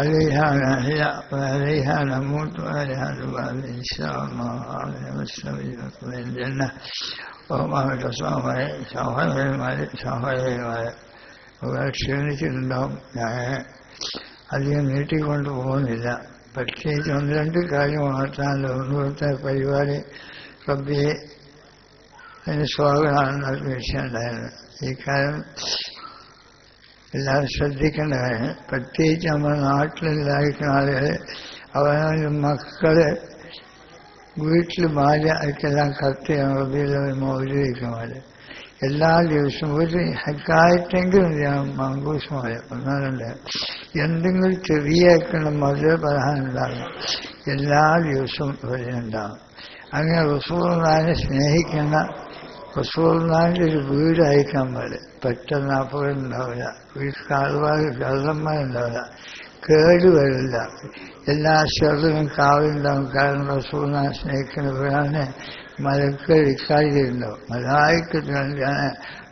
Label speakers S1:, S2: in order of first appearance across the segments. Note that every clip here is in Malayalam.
S1: عليها نحيا وعليها نموت وعليها نبعث إن شاء الله عليه والسبيل من الجنة وما تصوم شهر شهر ക്ഷീണിച്ചിട്ടുണ്ടാവും ഞാൻ അധികം നീട്ടിക്കൊണ്ട് പോകുന്നില്ല പ്രത്യേകിച്ച് ഒന്ന് രണ്ട് കാര്യം ഉണർത്താൻ ഒന്നുകൊടുത്ത പരിപാടി റബ്ബിയെ അതിന് സ്വാഗതമാണെന്ന് വിഷയമുണ്ടായിരുന്നു ഈ കാര്യം എല്ലാവരും ശ്രദ്ധിക്കേണ്ട കാര്യം. പ്രത്യേകിച്ച് നമ്മുടെ നാട്ടിലുണ്ടായിരിക്കുന്ന ആളുകൾ അവനവന്റെ മക്കൾ വീട്ടിൽ ഭാര്യ അവർക്കെല്ലാം കത്ത് ചെയ്യണം റബിയിൽ മൗലിക്കുന്നത് എല്ലാ ദിവസവും ഒരു ഹക്കായിട്ടെങ്കിലും ഞാൻ മങ്കൂസമായ ഒന്നാലുണ്ട് എന്തെങ്കിലും ചെറിയേക്കുന്ന മധുര പലഹാരമുണ്ടാകും എല്ലാ ദിവസവും ഉണ്ടാകും അങ്ങനെ റസൂർനാനെ സ്നേഹിക്കുന്ന റസൂർനാൻ്റെ ഒരു വീട് അയക്കാൻ പാടില്ല പെട്ടെന്ന് അപകടമുണ്ടാവില്ല വീട്ടിൽ കാൽവാട് കള്ളന്മാരുണ്ടാവില്ല കേട് വരില്ല എല്ലാ ചെറുതും കാവുണ്ടാവും കാരണം റസൂർനാൻ സ്നേഹിക്കുന്ന വീടാണ് മലക്കൾ ഇക്കാര്യമുണ്ടാവും മലായിക്കത്തിന് വേണ്ടിയാണ്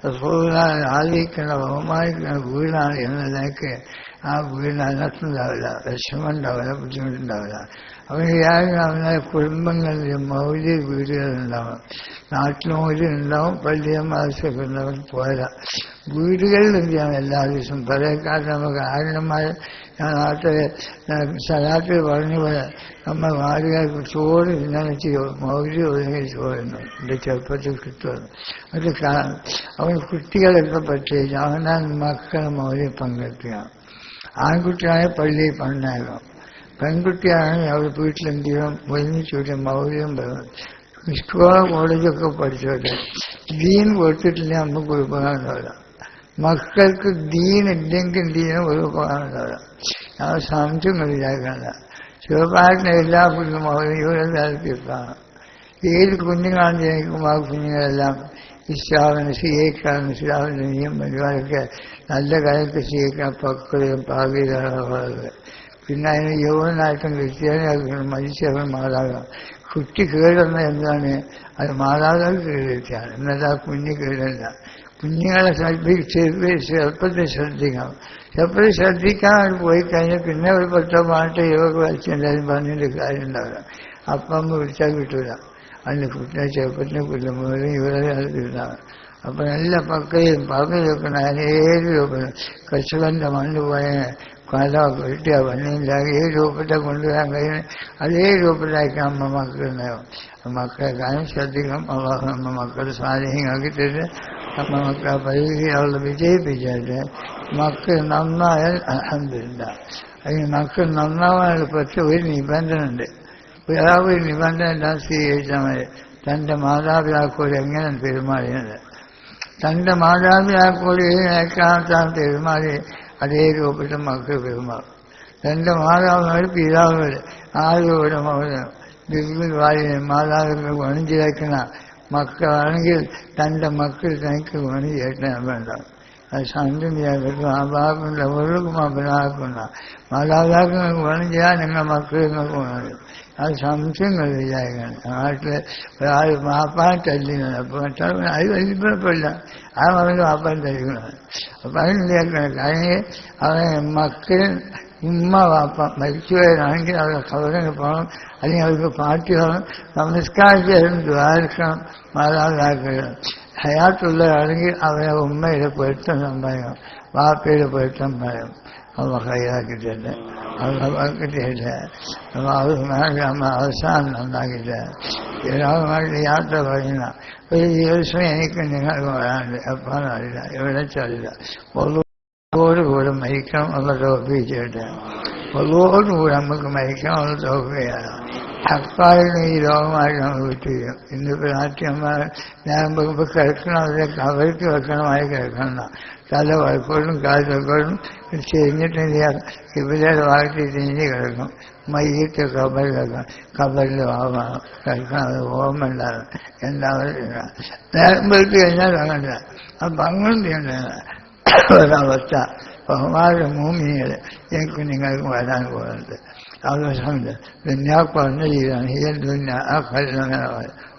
S1: റസൂർനാൻ ആദരിക്കുന്ന ബഹുമാനിക്കുന്ന വീടാണ് എന്ന നിലയ്ക്ക് ആ വീടിന് അനർത്ഥമുണ്ടാവില്ല വിഷമമുണ്ടാവില്ല ബുദ്ധിമുട്ടുണ്ടാവില്ല അവന് വ്യാഴം അവനെ കുടുംബങ്ങളിൽ മൗര്യ വീടുകളുണ്ടാവും നാട്ടിൽ പള്ളിയന്മാർക്കൊക്കെ ഉണ്ടാവും പോരാ. വീടുകളിൽ എന്ത് എല്ലാ ദിവസവും. പഴയ കാലത്ത് നമുക്ക് ആരണന്മാർ ഞാൻ നാട്ടിലെ സ്ഥലത്തിൽ പറഞ്ഞ പോലെ നമ്മൾ നാടുകാർക്ക് ചോറ് ഇന്നലെ ചെയ്യോ മൗര്യ ഒതുങ്ങി ചോറുന്നു എന്റെ ചെറുപ്പത്തിൽ കിട്ടുമെന്ന് അത് അവൻ കുട്ടികളൊക്കെ പറ്റി അവനാൻ മക്കൾ മൗര്യ പങ്കെടുക്കുക ആൺകുട്ടിയായ പള്ളിയിൽ പണ്ടാകാം പെൺകുട്ടിയാണെങ്കിൽ അവർ വീട്ടിലെന്ത് ചെയ്യണം ഒരുമിച്ചൂട്ടി മൗര്യം വേണം. സ്കൂൾ കോളേജൊക്കെ പഠിച്ചോട്ടെ ദീൻ കൊടുത്തിട്ടില്ല നമുക്ക് ഒരു ഉപകാരം ഉണ്ടാവില്ല. മക്കൾക്ക് ദീൻ ഇല്ലെങ്കിൽ ദീനും ഒരു ഉപകാരം ഉണ്ടാവില്ല. ഞാൻ സംശയം വിചാരിക്കണ്ട ചെറുപ്പാട്ടിന് എല്ലാ കുഞ്ഞും മൗര്യ താല്പര്യമാണ് ഏത് കുഞ്ഞുങ്ങളാണ് ജനിക്കുമ്പോൾ ആ കുഞ്ഞുങ്ങളെല്ലാം ഇസ്ലാമിന് സ്വീകരിക്കാനും ഇസ്ലാമിന് നിയമം പരിപാടിയൊക്കെ നല്ല കാര്യത്തിൽ സ്വീകരിക്കാൻ പക്വതയും പാകിതാണ് പിന്നെ അതിന് യൗവനായിട്ടും ക്രിസ്ത്യാനിയായിട്ടും മരിച്ചവൻ മാതാവ് കുട്ടി കേടുന്ന എന്താണ്? അത് മാതാവ് കേടുവെച്ചാണ് എന്നാൽ ആ കുഞ്ഞ് കേടല്ല കുഞ്ഞുങ്ങളെ ശ്രദ്ധിച്ച് ചെറുപ്പത്തിൽ ശ്രദ്ധിക്കണം. ചെറുപ്പത്തിൽ ശ്രദ്ധിക്കാൻ പോയി കഴിഞ്ഞാൽ പിന്നെ ഒരു പത്തോ പാട്ട് യോഗ വരച്ചെല്ലാവരും പറഞ്ഞിട്ട് കാര്യം ഉണ്ടാവില്ല അപ്പം വിളിച്ചാൽ കിട്ടൂല. അതിന് കുട്ടിയെ ചെറുപ്പത്തിന് കുല്ലുമ്പോഴും ഇവരെ ഉണ്ടാകും അപ്പൊ നല്ല പക്കയും പറഞ്ഞു വെക്കണം അതിനേത് രൂപ കർഷകന്റെ മണ്ണ് പോയ കല വെട്ടിയ വന്നില്ല ഏത് രൂപത്തെ കൊണ്ടുവരാൻ കഴിയുന്നത് അതേ രൂപത്തിലാക്കി അമ്മ മക്കളുണ്ടാവും മക്കളെ കാര്യം ശ്രദ്ധിക്കും അള്ളാഹു നമ്മ മക്കളെ സ്വാധീനമാക്കി അമ്മ മക്കളെ പരീക്ഷ അവളെ വിജയിപ്പിച്ചിട്ട് മക്കൾ നന്നായാൽ അഹന്തില്ല അതിന് മക്കൾ നന്നാവാനുള്ള പറ്റിയ ഒരു നിബന്ധന ഉണ്ട് വേറെ ഒരു നിബന്ധന എല്ലാം സ്വീകരിച്ചാൽ മതി. തന്റെ മാതാപിതാക്കളോട് എങ്ങനെ പെരുമാറിയത്? തന്റെ മാതാപിതാക്കളോട് ഏക്കാത്താൻ പെരുമാറി അതേ രൂപത്തിൽ മക്കൾ പെരുമാറും തൻ്റെ മാതാവിനോട് പിതാവിനോട് ആരോട് മകനും ബിബിൽ വാരിനെ മാതാവിന് ഗുണം ചെയ്തേക്കുന്ന മക്കളാണെങ്കിൽ തൻ്റെ മക്കൾ തനിക്ക് ഗുണം ചെയ്യട്ടെ വേണ്ട അത് സംഘം ചെയ്യാൻ മാതാപിതാക്കളുടെ ഒഴുകും അപരാധക്കുന്ന മാതാപിതാക്കൾക്ക് ഗുണം ചെയ്യാൻ നിങ്ങൾ മക്കൾ നിങ്ങൾക്ക് ഗുണം ചെയ്യും ಅದು ಸಂಶಯಗಳು ಜಾಯಗಳು ಆಟಲೆ ಆಳು ಮಹಾಪಾನ ತಲ್ಲಿನ ಐದು ಐದು ಪಡ್ಡ ಆ ಮಗನ ಮಹಾಪಾನ ತಲ್ಲಿಗಳು పైన కానీ అవి మక్కలు ఇమ్మ మరిచిపోయడానికి అవి కవరని పోవడం అని అవి పార్టీ నమస్కారం చేయడం ద్వారకం మళ్ళా దాకా హయాతుల్లో అడిగి అవి ఉమ్మ ఇలా పెడుతున్నాం భయం వాపేలు పెడుతున్నాం భయం അമ്മ കൈയാക്കിയിട്ടുണ്ട് അമ്മ കിട്ടിയില്ല അമ്മ അവസാനം നന്നാക്കിയിട്ട് ഏതാവുമായിട്ട് യാത്ര പറയുന്ന ഒരു ദിവസം എനിക്ക് നിങ്ങൾ പറയാനില്ല എവിടെ ചറിയില്ല ഒന്നോടുകൂടെ മരിക്കണം എന്നുള്ള തോപ്പിച്ചിട്ട് ഒന്നോടുകൂടെ നമുക്ക് മരിക്കണം എന്നുള്ള തോക്കുകയാണ് ഹക്കാലിന് ഈ രോഗമായിട്ട് നമുക്ക് വിട്ടുകയും ഇന്നിപ്പോൾ നാട്യന്മാർ ഞാൻ കിടക്കണം അവരൊക്കെ അവർക്ക് വെക്കണമായി കിടക്കണം തല വഴക്കോടും കാൽ വഴക്കോടും ചെരിഞ്ഞിട്ടില്ല. ഇവരുടെ വാഴ്ത്തി തിരിഞ്ഞ് കിടക്കും. മയ്യിട്ട് കബറിലൊക്കെ കബറിൽ അത് ഓർമ്മ ഉണ്ടാകും എല്ലാവരും നേരമ്പെടുത്ത് കഴിഞ്ഞാൽ അങ്ങനെ അപ്പം അങ്ങനെ ഒരവസ്ഥ ബഹുമാന മൂമിനികൾ എനിക്ക് നിങ്ങൾക്ക് വരാൻ പോകുന്നത്. അവസരമുണ്ട് ഞാൻ പറഞ്ഞ ജീവിതമാണ് ഈ ദുന്യ ആ കല്ലുങ്ങനെ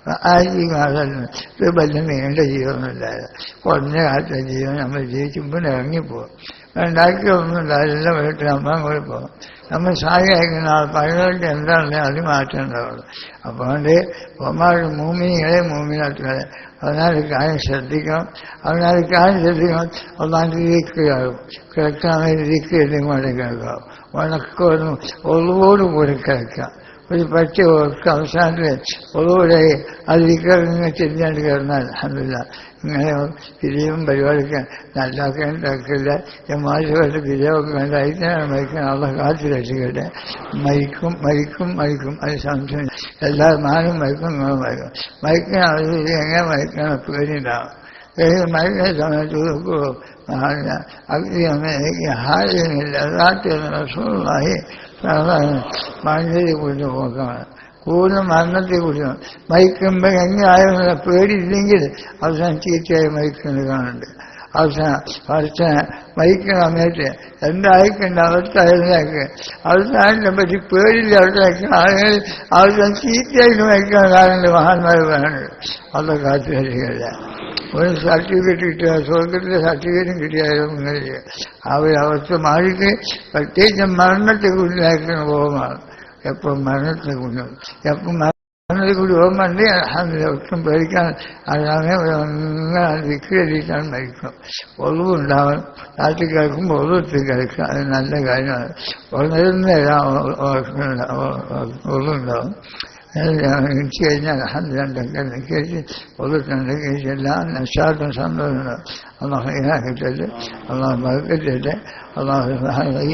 S1: ആ ജീവിതം ഇത് വലിയ നീണ്ട ജീവനൊന്നുമില്ലായത് കുറഞ്ഞ കാലത്തെ ജീവൻ നമ്മൾ ജീവിക്കുമ്പോൾ ഇറങ്ങിപ്പോകും ഉണ്ടാക്കി ഒന്നുമില്ല എല്ലാം വീട്ടിൽ അമ്മ കൂടി പോകും. നമ്മൾ സാരി അയക്കുന്ന ആൾ പഴയവർക്ക് എന്താണെന്ന് അത് മാറ്റം ഉണ്ടാവുള്ളൂ. അപ്പോൾ അതുകൊണ്ട് ഒമാട് മൂമിനികളെ മൂമിനാട്ടുകളെ അതിനാൽ കാര്യം ശ്രദ്ധിക്കണം. അതിനാൽ കാര്യം ശ്രദ്ധിക്കണം. ഒന്നാമത് ഇരിക്കുകയാകും. കിടക്കാൻ വേണ്ടി ദിക്ക് എല്ലാം കേൾക്കാം ഉണക്കൊന്നും ഒളിവോട് കൂടി കിടക്കാം ഒരു പറ്റി ഒക്കെ അവസാനത്തിൽ ഒളിവോടെ അത് ദിക്കിങ്ങനെ ചെല്ലാണ്ട് കിടന്നാൽ അല്ല ഇങ്ങനെ പിരിയും പരിപാടിക്ക് നല്ലാക്കാൻ തക്കില്ല മാസമായിട്ട് പിരിയൊക്കെ വേണ്ട അതിനാണ് മരിക്കാൻ അവളെ കാത്തു രക്ഷിക്കട്ടെ മരിക്കും മരിക്കും മരിക്കും അത് സംശയം എല്ലാ മാനും മരിക്കും നിങ്ങളും മരിക്കും മരിക്കാൻ ആവശ്യമില്ല എങ്ങനെ മരിക്കണം പേടിയുണ്ടാവും മരിക്കുന്ന സമയത്ത് അഗ്നി എനിക്ക് ഹാരില്ല നാട്ടിൽ റസൂളായി മണ്ണിൽ കൊണ്ട് പോക്കാണ് കൂടുതൽ മരണത്തെ കുറിച്ച് മയക്കുമ്പോൾ എങ്ങനെയായ പേടിയില്ലെങ്കിൽ അവസാനം ചീത്തയായി മയക്കുന്നത് കാണുന്നുണ്ട് അവസാനം കുറച്ച് മയക്കുന്ന സമയത്ത് എന്തായിക്കണ്ട അവസ്ഥ അതിലേക്ക് അവസാനത്തെ പറ്റി പേടില്ല അവിടേക്ക് ആളുകൾ അവസാനം ചീത്തയായിട്ട് മയക്കാൻ കാണുന്നുണ്ട് മഹാന്മാർ പറയുന്നത് അത് കാത്തു വരികയില്ല ഒരു സർട്ടിഫിക്കറ്റ് കിട്ടുക സ്വർഗത്തിലെ സർട്ടിഫിക്കറ്റും കിട്ടിയാലും ഇങ്ങനെ ആ ഒരു അവസ്ഥ മാറിയിട്ട് പ്രത്യേകിച്ച് മരണത്തെ കുറിച്ചായിരിക്കുന്ന പോകുന്നതാണ് എപ്പോൾ മരണത്തെ കുറിച്ച് എപ്പം മരണത്തെ കൂടി ഓർമ്മ ഉണ്ട് അതിൽ ഒട്ടും പേടിക്കാൻ അതാണ് അങ്ങനെ വിക്രിയിട്ടാണ് മരിക്കും ഒളിവുണ്ടാവും രാത്രി കിടക്കുമ്പോൾ ഒളിവെത്തി കിടക്കുക അത് നല്ല കാര്യമാണ് ഒളിവുണ്ടാവും நிச்சயிச்சு அலமதுல்லாண்ட நிச்சயிச்சு ஒவ்வொருத்தன் நிச்சயிச்சு எல்லாம் நஷ்டார்த்தம் சந்தோஷம் அல்லாஹ் ஈனாக்கிட்டது அல்லாஹ் மறுக்கிட்டது அல்லாஹ்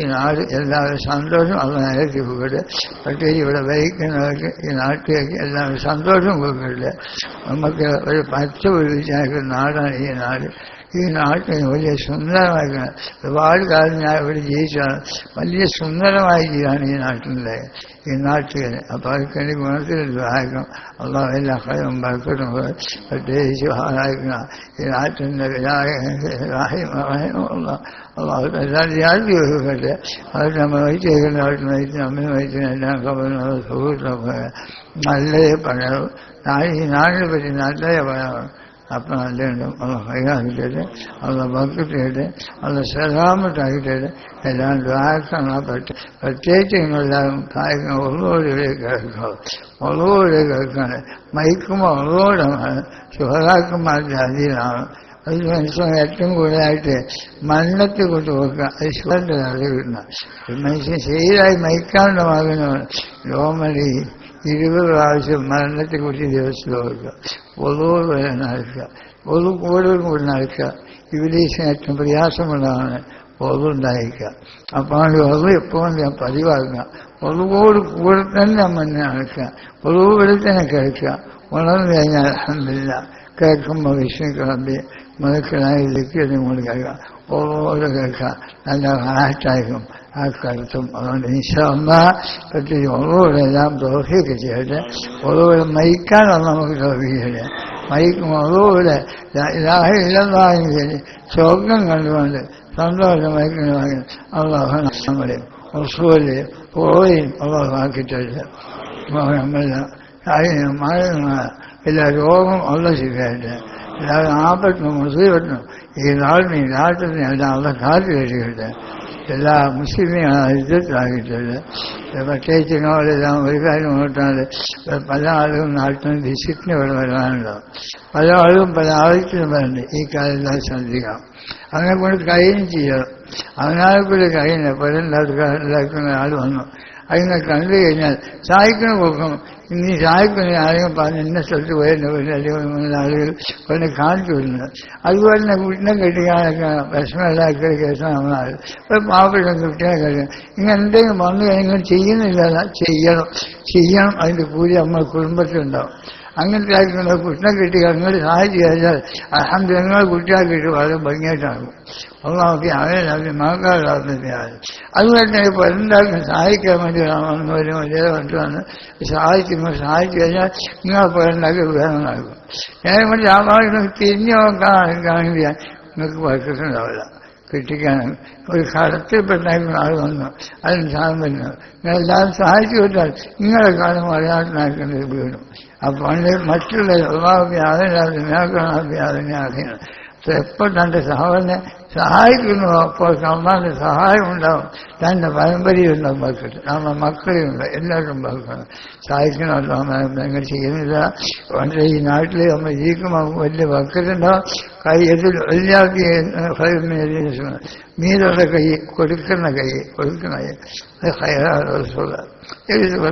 S1: நாடு எல்லாரும் சந்தோஷம் அல்லாஹ் இறக்கி கொடுக்குது பட்டு இவ்வளோ வரைக்கும் நாட்டுக்கு எல்லாரும் சந்தோஷம் கொடுக்குறது நமக்கு ஒரு பச்சை ஒரு நாடான நாடு നാടാണ് ഈ നാട് ഈ നാട്ടിന് വലിയ സുന്ദരമായ ഒരുപാട് കാലം ഞാൻ ഇവിടെ ജീവിച്ചാണ് വലിയ സുന്ദരമായ ജീവിതമാണ് ഈ നാട്ടിലെ ഈ നാട്ടിൽ അപ്പോൾ അതൊക്കെ എനിക്ക് ഗുണത്തിൽ സഹായിക്കും അള്ളാഹ് എല്ലാ കാര്യം ബർക്കട്ടും പ്രത്യേകിച്ച് സഹായിക്കുന്ന ഈ നാട്ടിൻ്റെ അള്ളാഹു എല്ലാം ജാതി ഒഴുകട്ടെ അത് നമ്മൾ വഹിച്ചേക്കുന്ന നാട്ടിൽ വഹിച്ച് നമ്മൾ വഹിക്കുന്ന എല്ലാം കവറുന്നത് സുഹൃത്തൊക്കെ നല്ലതേ പറയണം ഈ നാടിനെ പറ്റി നല്ലതേ പറയണം അപ്പം നല്ലുണ്ട് അത് ഹൈറാക്കിയിട്ട് അത് ഭക്തിയിട്ട് അത് സലാമത്താക്കിയിട്ട് എല്ലാം ദ്വാരക്കണം പറ്റ പ്രത്യേകിച്ച് നിങ്ങളെല്ലാവരും കാര്യം ഉള്ളവരെ കേൾക്കുക ഉള്ളവരെ കേൾക്കാണ് മയക്കുമ്പോൾ ഉള്ളവരാണ് ശുഭതാക്കന്മാരുടെ അതിലാണ് അത് മനുഷ്യൻ ഏറ്റവും കൂടുതലായിട്ട് മരണത്തെ കൊണ്ട് നോക്കുക അത് ശുഭന്റെ അറിവിടുന്ന മനുഷ്യൻ ശരിയായി മയക്കാണ്ടമാകുന്നവൻ ലോമലി ഇരുപത് പ്രാവശ്യം മരണത്തെക്കുറിച്ച് ദിവസം ഓർക്കുക ഒതുവോട് വരെ നടക്കുക ഒതു കൂടുതൽ കൂടി നടക്കുക ഇവിടേശം ഏറ്റവും പ്രയാസമുള്ളതാണ് ഒതുണ്ടായിരിക്കുക അപ്പോൾ ഒതു എപ്പോഴും ഞാൻ പതിവാക്കുക. ഒതുവോട് കൂടെ തന്നെ നമ്മൾ നടക്കുക. ഒതുവിടെ തന്നെ കേൾക്കുക. ഉണർന്നു കഴിഞ്ഞാൽ അഹമില്ല കേൾക്കുമ്പോൾ വിഷ്ണു കിളമ്പി ملكنا يذكرني ملكك وروحك أنا فعلتكم أكرتم إن شاء الله فتي وروح الإسلام توفيق جهد وروح الميكان الله مكتوفيق جهد ميك وروح لا إله إلا الله. جهد شوقنا قلبنا سندوز ميك الواقع الله فانا سمري وصولي وروحين الله فانا كتاز محمد. الله تعيين معلومة إلى جوابهم الله سيكاز ആപത്തിനും മുസീബത്തിനും ഈ നാടിനും ഈ നാട്ടിനും എല്ലാം ഉള്ള കാത്തു കഴിക്കട്ടെ എല്ലാ മുസ്ലിമിനെയും ഇജ്ജത്താക്കിയിട്ടുണ്ട് പ്രത്യേകിച്ച് നിങ്ങളെല്ലാം ഒരു കാര്യം നോട്ടാൽ പല ആളുകളും നാട്ടിൽ വിസിറ്റിന് ഇവിടെ വരാനുണ്ടാവും പല ആളുകളും പല ആവശ്യത്തിനും വരണ്ട് ഈ കാലം ശ്രദ്ധിക്കാം അങ്ങനെ കൊണ്ട് കഴിയും ചെയ്യണം അവനാളെ കൂടി കഴിയുന്ന പലണ്ടാക്കുന്ന ആൾ വന്നു അതിനെ കണ്ടു കഴിഞ്ഞാൽ സഹായിക്കണം കൊടുക്കണം ഇനി സഹായിക്കുന്ന ആരെങ്കിലും പറഞ്ഞ് ഇന്ന സ്ഥലത്ത് പോയെന്ന് അല്ലെങ്കിൽ ആളുകൾ കൊണ്ട് കാണിച്ചു വരുന്നത് അതുപോലെ തന്നെ കുട്ടിനെ കെട്ടിക്കാനൊക്കെ വിഷമമില്ലാത്ത കേസാണ് നമ്മളാൾ ഒരു പാവപ്പെട്ട കുട്ടിയെ കഴിയും ഇങ്ങനെ എന്തെങ്കിലും വന്നു കഴിഞ്ഞാൽ ചെയ്യുന്നില്ല ചെയ്യണം. ചെയ്യണം. അതിന്റെ കൂലി നമ്മുടെ കുടുംബത്തിലുണ്ടാവും. അങ്ങനത്തെ ആയിരിക്കുന്ന കുട്ടിനെ കിട്ടി അങ്ങനെ സാഹചര്യം അഹമ്മദ് നിങ്ങൾ കുട്ടികളെ കിട്ടി വളരെ ഭംഗിയായിട്ടാകും. ഒന്നാമത്തെ അവനെ അവർ അതുപോലെ തന്നെ ഇപ്പോൾ എന്തായാലും സഹായിക്കാൻ വേണ്ടി വന്ന് വലിയ വന്നിട്ട് വന്ന് സഹായിക്കുമ്പോൾ സഹായിച്ചു കഴിഞ്ഞാൽ നിങ്ങൾ ഉണ്ടാക്കി വേണമെന്നാകും ഞാൻ വേണ്ടി രാമായണം തിരിഞ്ഞു നോക്കാൻ കാണിക്കാൻ നിങ്ങൾക്ക് വർക്കത്തുണ്ടാവില്ല കിട്ടിക്കാനും ഒരു കടത്തിൽപ്പെട്ടായിരുന്നു ആൾ വന്നു. അതിന് സാധനം വരുന്നു നിങ്ങളെല്ലാവരും സഹായിച്ചു വിട്ടാൽ നിങ്ങളെ കാലം വീടും. അപ്പോൾ പണ്ട് മറ്റുള്ള നിങ്ങൾക്കാണ് അതിനെ അറിയണം എപ്പോൾ തന്റെ സഹോദരനെ സഹായിക്കുന്നു അപ്പോൾ അമ്മാന്റെ സഹായം ഉണ്ടാവും തന്റെ പരമ്പരയുണ്ടാവും മക്കൾ നമ്മ മക്കളുണ്ട് എല്ലാവരും മക്കളും സഹായിക്കണമല്ലോ അമ്മ ഞങ്ങൾ ചെയ്യുന്നില്ല പണ്ട് ഈ നാട്ടിൽ നമ്മൾ ജീവിക്കുമ്പോൾ വലിയ മക്കളുണ്ടാവും കൈ എതിൽ എല്ലാവർക്കും മീനുള്ള കൈ കൊടുക്കുന്ന കൈ കൊടുക്കുന്ന കൈ അത് ഹൈറാസുള്ള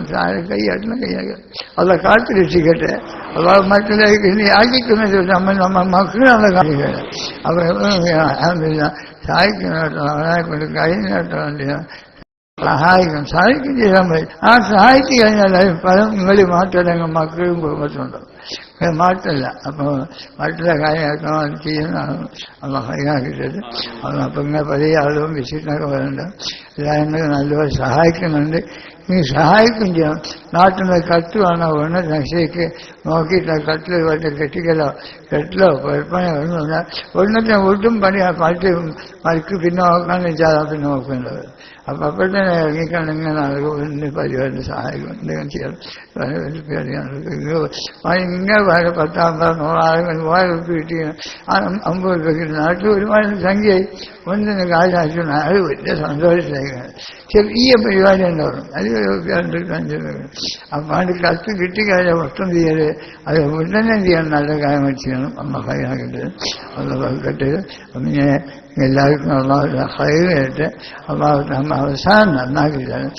S1: താഴെ കൈ അടിന കൈയാക്കുക അത് കാത്തു രക്ഷിക്കട്ടെ അപ്പൊ മക്കളിലേക്ക് ഇനി ആക്കിക്കുന്നത് നമ്മൾ നമ്മൾ മക്കളാണ് കാണിക്കുന്നത് അപ്പൊ അഹമ്മദില്ല സഹായിക്കുന്നതായിട്ടോ അവനെ കൊണ്ട് കഴിയുന്നതായിട്ടോ സഹായിക്കും സഹായിക്കും ചെയ്യാൻ പറ്റും ആ സഹായിച്ചു കഴിഞ്ഞാൽ അത് പല നിങ്ങളിൽ മാറ്റം മക്കളും കുടുംബത്തിലുണ്ടാവും അത് മാറ്റമില്ല അപ്പോൾ മറ്റുള്ള കാര്യങ്ങളൊക്കെ അത് ചെയ്യുന്നതാണ് അമ്മ കൈകാക്കിട്ടത് അത് അപ്പം ഇങ്ങനെ പല ആളുകളും വിസിറ്റിനൊക്കെ വരുന്നുണ്ട് എല്ലാവരും നല്ലപോലെ സഹായിക്കുന്നുണ്ട് നീ സഹായിക്കും ചെയ്യണം നാട്ടിൽ നിന്ന് കത്ത് വേണോ വേണം രക്ഷയ്ക്ക് നോക്കിയിട്ട് കട്ടിൽ വല്ല കെട്ടിക്കലോ കെട്ടിലോ കുഴപ്പമോ ഒന്നുമില്ല ഒന്നത്തെ ഒട്ടും പണി ആ പാട്ട് മറിക്ക് പിന്നെ നോക്കാന്ന് വെച്ചാൽ പിന്നെ നോക്കേണ്ടത് അപ്പം അപ്പോൾ തന്നെ ഇറങ്ങിക്കണമെങ്കിൽ ആളുകൾ പരിപാടി സഹായിക്കും. എന്തെങ്കിലും ചെയ്യണം ഇങ്ങനെ വേറെ പത്താമ്പത് നൂറാളുകൾ മൂവായിരം രൂപ കിട്ടി അമ്പത് രൂപ കിട്ടി നാട്ടിൽ ഒരുപാട് സംഖ്യയായി. ഒന്നിന് കാശാച്ചു അത് വലിയ സന്തോഷത്തിലേക്ക് ചെറിയ പരിപാടി ഉണ്ടാവും അത് രണ്ട് അപ്പം അത് കത്ത് കിട്ടിക്കാതെ ഒട്ടും ചെയ്യൽ അത് ഉടനെ ചെയ്യണം നല്ല കാര്യം ചെയ്യണം. അമ്മ കൈയാക്കിട്ട് അള്ള إلا يكون الله خير الله تعالى الله ما قدر